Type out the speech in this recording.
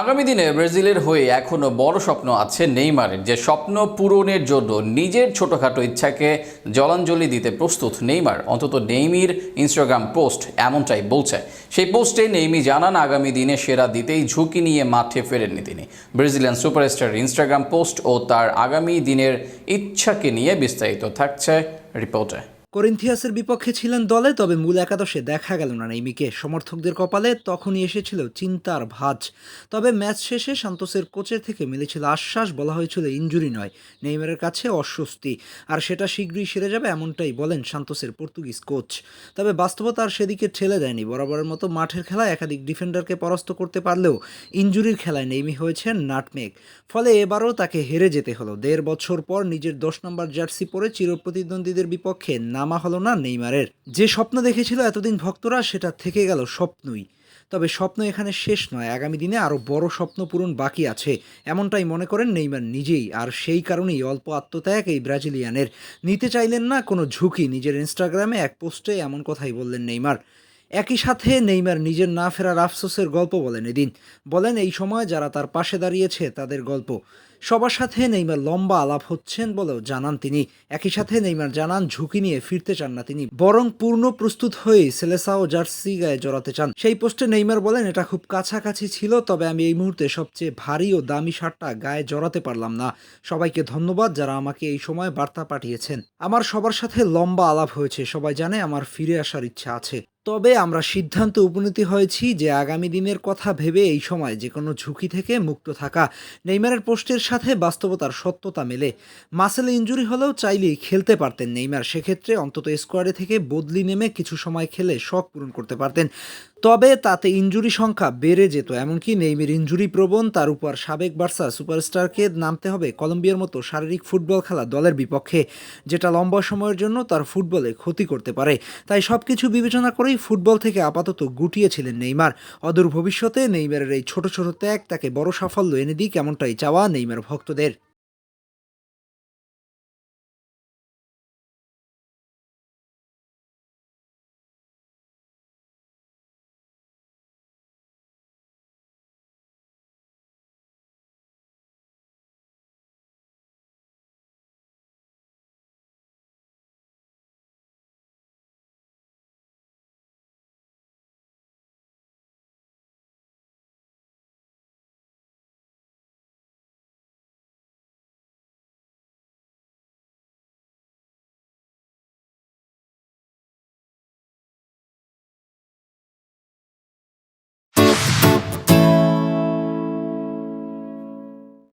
আগামী দিনে ব্রাজিলের হয়ে এখনও বড় স্বপ্ন আছে নেইমারের। যে স্বপ্ন পূরণের জন্য নিজের ছোটোখাটো ইচ্ছাকে জলাঞ্জলি দিতে প্রস্তুত নেইমার, অন্তত নেইমির ইনস্টাগ্রাম পোস্ট এমনটাই বলছে। সেই পোস্টে নেইমি জানান, আগামী দিনে সেরা দিতেই ঝুঁকি নিয়ে মাঠে ফেরেননি তিনি। ব্রাজিলিয়ান সুপারস্টার ইনস্টাগ্রাম পোস্ট ও তার আগামী দিনের ইচ্ছাকে নিয়ে বিস্তারিত থাকছে রিপোর্টে। করিন্থিয়াসের বিপক্ষে ছিলেন দলে, তবে মূল একাদশে দেখা গেল না নেইমিকে। সমর্থকদের কপালে তখনই এসেছিল চিন্তার ভাঁজ। তবে ম্যাচ শেষে সান্তোসের কোচের থেকে মিলেছিল আশ্বাস, বলা হয়েছিল ইঞ্জুরি নয়, নেইমারের কাছে অস্বস্তি। আর সেটা শীঘ্রই সেরে যাবে, এমনটাই বলেন সান্তোসের পর্তুগিজ কোচ। তবে বাস্তবতা আর সেদিকে ঠেলে দেয়নি, বরাবরের মতো মাঠের খেলায় একাধিক ডিফেন্ডারকে পরাস্ত করতে পারলেও ইঞ্জুরির খেলায় নেইমি হয়েছেন নাটমেক ফলে এবারও তাকে হেরে যেতে হলো। দেড় বছর পর নিজের দশ নম্বর জার্সি পরে চিরপ্রতিদ্বন্দ্বীদের বিপক্ষে নামা হলো না নেইমারের। যে স্বপ্ন দেখেছিল এতদিন ভক্তরা, সেটা থেকে গেল স্বপ্নই। তবে স্বপ্ন এখানে শেষ নয়, আগামী দিনে আরও বড় স্বপ্ন পূরণ বাকি আছে, এমনটাই মনে করেন নেইমার নিজেই। আর সেই কারণেই অল্প আত্মত্যাগ এই ব্রাজিলিয়ানের। নিতে চাইলেন না কোনো ঝুঁকি, নিজের ইনস্টাগ্রামে এক পোস্টে এমন কথাই বললেন নেইমার। একই সাথে নেইমার নিজের না ফেরার আফসোসের গল্প বলেন এদিন। বলেন এই সময় যারা তার পাশে দাঁড়িয়েছে তাদের গল্প। সবার সাথে নেইমার লম্বা আলাপ হচ্ছেন বলেও জানান তিনি। একই সাথে নেইমার জানান ঝুঁকি নিয়ে ফিরতে চান না তিনি, বরং পূর্ণ প্রস্তুত হয়ে সেলেসা ও জার্সি গায়ে জড়াতে চান। সেই পোস্টে নেইমার বলেন, এটা খুব কাছাকাছি ছিল, তবে আমি এই মুহূর্তে সবচেয়ে ভারী ও দামি শার্টটা গায়ে জড়াতে পারলাম না। সবাইকে ধন্যবাদ যারা আমাকে এই সময় বার্তা পাঠিয়েছেন। আমার সবার সাথে লম্বা আলাপ হয়েছে, সবাই জানে আমার ফিরে আসার ইচ্ছা আছে। তবে আমরা সিদ্ধান্ত উপনীতি হয়েছি যে আগামী দিনের কথা ভেবে এই সময় যে কোনো ঝুঁকি থেকে মুক্ত থাকা নেইমারের পোস্টের সাথে বাস্তবতার সত্যতা মেলে। মাসেল ইঞ্জুরি হলেও চাইলেই খেলতে পারতেন নেইমার, সেক্ষেত্রে অন্তত স্কোয়াডে থেকে বদলি নেমে কিছু সময় খেলে শখ পূরণ করতে পারতেন। তবে তাতে ইঞ্জুরি সংখ্যা বেড়ে যেত, এমনকি নেইমির ইঞ্জুরি প্রবণ, তার উপর সাবেক বার্সা সুপারস্টারকে নামতে হবে কলম্বিয়ার মতো শারীরিক ফুটবল খেলা দলের বিপক্ষে, যেটা লম্বা সময়ের জন্য তার ফুটবলে ক্ষতি করতে পারে। তাই সব কিছু বিবেচনা করেই ফুটবল থেকে আপাতত গুটিয়েছিলেন নেইমার। অদূর ভবিষ্যতে নেইমারের এই ছোট ছোট ত্যাগ তাকে বড় সাফল্য এনে দিই কেমনটাই চাওয়া নেইমার ভক্তদের।